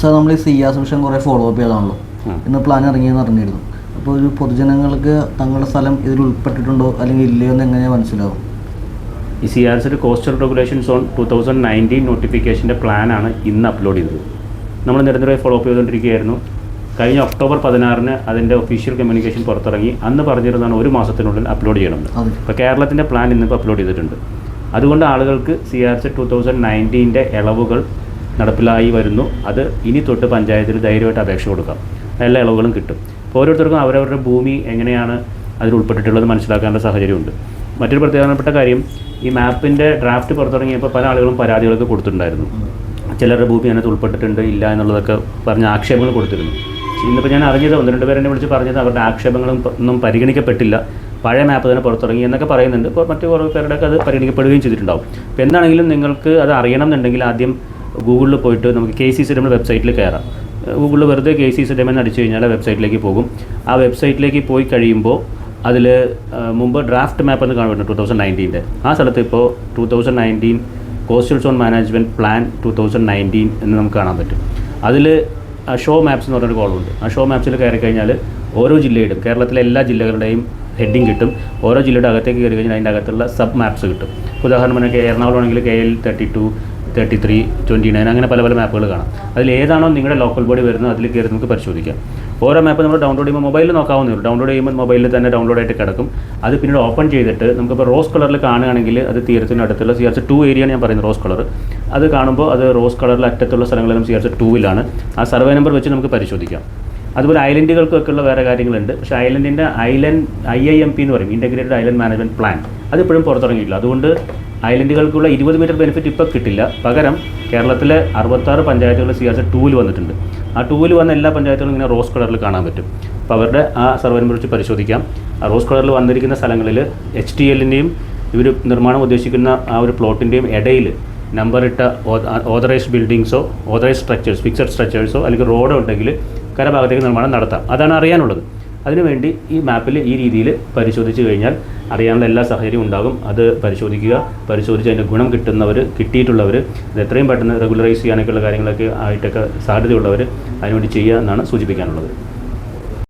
Sir നമ്മൾ ഈ സിയാസ് സുഷൻ കുറേ ഫോളോ അപ്പ് ചെയ്താണല്ലോ. ഇന്ന് പ്ലാൻ ഇറങ്ങിയെന്ന് അറിഞ്ഞിരുന്നു. അപ്പോൾ ഒരു പൊതുജനങ്ങൾക്ക് തങ്ങളുടെ സ്ഥലം ഇതിൽ ഉൾപ്പെട്ടിട്ടുണ്ടോ അല്ലെങ്കിൽ ഇല്ലയോ എന്ന് എങ്ങനെ മനസ്സിലാവും? ഈ സി ആർ സിയുടെ coastal regulations on two thousand nineteen നോട്ടിഫിക്കേഷന്റെ പ്ലാനാണ് ഇന്ന് അപ്ലോഡ് ചെയ്തത്. നമ്മൾ നിരന്തരമായി ഫോളോ അപ്പ് ചെയ്തുകൊണ്ടിരിക്കുകയായിരുന്നു. കഴിഞ്ഞ ഒക്ടോബർ പതിനാറിന് അതിന്റെ ഒഫീഷ്യൽ കമ്മ്യൂണിക്കേഷൻ പുറത്തിറങ്ങി. അന്ന് പറഞ്ഞിരുന്നാണ് ഒരു മാസത്തിനുള്ളിൽ അപ്ലോഡ് ചെയ്യണമെന്ന് അപ്പോൾ കേരളത്തിന്റെ പ്ലാൻ ഇന്നിപ്പോൾ അപ്ലോഡ് ചെയ്തിട്ടുണ്ട്. അതുകൊണ്ട് ആളുകൾക്ക് C R C two thousand നയന്റീന്റെ ഇളവുകൾ നടപ്പിലായി വരുന്നു. അത് ഇനി തൊട്ട് പഞ്ചായത്തിൽ ധൈര്യമായിട്ട് അപേക്ഷ കൊടുക്കാം. എല്ലാ ഇളവുകളും കിട്ടും. അപ്പോൾ ഓരോരുത്തർക്കും അവരവരുടെ ഭൂമി എങ്ങനെയാണ് അതിൽ ഉൾപ്പെട്ടിട്ടുള്ളത് മനസ്സിലാക്കാനുള്ള സാഹചര്യമുണ്ട്. മറ്റൊരു പ്രധാനപ്പെട്ട കാര്യം ഈ മാപ്പിന്റെ ഡ്രാഫ്റ്റ് പുറത്തിറങ്ങിയപ്പോൾ പല ആളുകളും പരാതികളൊക്കെ കൊടുത്തിട്ടുണ്ടായിരുന്നു. ചിലരുടെ ഭൂമി അതിനകത്ത് ഉൾപ്പെട്ടിട്ടുണ്ട് ഇല്ല എന്നുള്ളതൊക്കെ പറഞ്ഞ ആക്ഷേപങ്ങൾ കൊടുത്തിരുന്നു. ഇന്നിപ്പോൾ ഞാൻ അറിഞ്ഞത് ഒന്ന് രണ്ട് പേരെന്നെ വിളിച്ച് പറഞ്ഞത് അവരുടെ ആക്ഷേപങ്ങളും ഒന്നും പരിഗണിക്കപ്പെട്ടില്ല. പഴയ മാപ്പ് തന്നെ പുറത്തിറങ്ങി എന്നൊക്കെ പറയുന്നുണ്ട്. മറ്റു കുറേ പേരുടെയൊക്കെ അത് പരിഗണിക്കപ്പെടുകയും ചെയ്തിട്ടുണ്ടാവും. അപ്പോൾ എന്താണെങ്കിലും നിങ്ങൾക്ക് അത് അറിയണം എന്നുണ്ടെങ്കിൽ ആദ്യം ഗൂഗിളിൽ പോയിട്ട് നമുക്ക് കെ സി സി നമ്മുടെ വെബ്സൈറ്റിൽ കയറാം ഗൂഗിളിൽ വെറുതെ കെ സി സി ഡെം എന്ന് അടിച്ചു കഴിഞ്ഞാൽ വെബ്സൈറ്റിലേക്ക് പോകും. ആ വെബ്സൈറ്റിലേക്ക് പോയി കഴിയുമ്പോൾ അതിൽ മുമ്പ് ഡ്രാഫ്റ്റ് മാപ്പ് എന്ന് കാണുന്നുണ്ട് ടു തൗസൻഡ് നയന്റീന്റെ ആ സ്ഥലത്ത് ഇപ്പോൾ two thousand nineteen coastal zone management plan two thousand nineteen എന്ന് നമുക്ക് കാണാൻ പറ്റും. അതിൽ ഷോ മാപ്സ് എന്ന് പറഞ്ഞൊരു കോളുണ്ട് ആ ഷോ മാപ്സിൽ കയറി കഴിഞ്ഞാൽ ഓരോ ജില്ലയുടെയും കേരളത്തിലെ എല്ലാ ജില്ലകളുടെയും ഹെഡിങ് കിട്ടും. ഓരോ ജില്ലയുടെ അകത്തേക്ക് കയറി കഴിഞ്ഞാൽ അതിന്റെ അകത്തുള്ള സബ് മാപ്സ് കിട്ടും. ഉദാഹരണം പറഞ്ഞാൽ എറണാകുളം ആണെങ്കിൽ K L thirty two thirty three twenty nine അങ്ങനെ പല പല മാപ്പുകൾ കാണാം. അതിൽ ഏതാണോ നിങ്ങളുടെ ലോക്കൽ ബോഡി വരുന്നത് അതിൽ കയറി നമുക്ക് പരിശോധിക്കാം. ഓരോ മാപ്പ് നമ്മൾ ഡൗൺലോഡ് ചെയ്യുമ്പോൾ മൊബൈലിൽ നോക്കാവുന്നേ ഉള്ളൂ. ഡൗൺലോഡ് ചെയ്യുമ്പോൾ മൊബൈലിൽ തന്നെ ഡൗൺലോഡ് ആയിട്ട് കിടക്കും. അത് പിന്നീട് ഓപ്പൺ ചെയ്തിട്ട് നമുക്കിപ്പോൾ റോസ് കളറിൽ കാണുകയാണെങ്കിൽ അത് തീരത്തിന് അടുത്തുള്ള സി ആർ സി ടു ഏരിയയാണ് ഞാൻ പറയുന്നത് റോസ് കളർ അത് കാണുമ്പോൾ അത് റോസ് കളറിൽ അറ്റത്തുള്ള സ്ഥലങ്ങളിലും സി ആർ സി ടൂവിലാണ് ആ സർവേ നമ്പർ വെച്ച് നമുക്ക് പരിശോധിക്കാം. അതുപോലെ ഐലൻഡുകൾക്കൊക്കെ ഉള്ള വേറെ കാര്യങ്ങളുണ്ട്. പക്ഷേ ഐലൻഡിന്റെ island I I M P എന്ന് പറയും. ഇന്റഗ്രേറ്റഡ് ഐലൻഡ് മാനേജ്മെന്റ് പ്ലാൻ അതിപ്പോഴും പുറത്തിറങ്ങിയിട്ടില്ല. അതുകൊണ്ട് ഐലൻഡുകൾക്കുള്ള ഇരുപത് മീറ്റർ ബെനിഫിറ്റ് ഇപ്പോൾ കിട്ടില്ല. പകരം കേരളത്തിലെ അറുപത്താറ് പഞ്ചായത്തുകൾ സി ആർ സി ടൂവിൽ വന്നിട്ടുണ്ട്. ആ ടൂവിൽ വന്ന എല്ലാ പഞ്ചായത്തുകളും ഇങ്ങനെ റോസ് കളറിൽ കാണാൻ പറ്റും. അപ്പോൾ അവരുടെ ആ സർവേനെ കുറിച്ച് പരിശോധിക്കാം. ആ റോസ് കളറിൽ വന്നിരിക്കുന്ന സ്ഥലങ്ങളിൽ എച്ച് ടി എല്ലിന്റെയും ഇവർ നിർമ്മാണം ഉദ്ദേശിക്കുന്ന ആ ഒരു പ്ലോട്ടിന്റെയും ഇടയിൽ നമ്പർ ഇട്ട ഓതറൈസ്ഡ് ബിൽഡിങ്സോ ഓതറൈസ്ഡ് സ്ട്രക്ചേഴ്സ് ഫിക്സഡ് സ്ട്രക്ചേഴ്സോ അല്ലെങ്കിൽ റോഡോ ഉണ്ടെങ്കിൽ കരഭാഗത്തേക്ക് നിർമ്മാണം നടത്താം. അതാണ് അറിയാനുള്ളത്. അതിനുവേണ്ടി ഈ മാപ്പിൽ ഈ രീതിയിൽ പരിശോധിച്ച് കഴിഞ്ഞാൽ അറിയാനുള്ള എല്ലാ സാഹചര്യവും ഉണ്ടാകും. അത് പരിശോധിക്കുക പരിശോധിച്ച് അതിന്റെ ഗുണം കിട്ടുന്നവർ കിട്ടിയിട്ടുള്ളവർ അത് എത്രയും പെട്ടെന്ന് റെഗുലറൈസ് ചെയ്യാനൊക്കെയുള്ള കാര്യങ്ങളൊക്കെ ആയിട്ടൊക്കെ സാധ്യതയുള്ളവർ അതിനുവേണ്ടി ചെയ്യുക എന്നാണ് സൂചിപ്പിക്കാനുള്ളത്.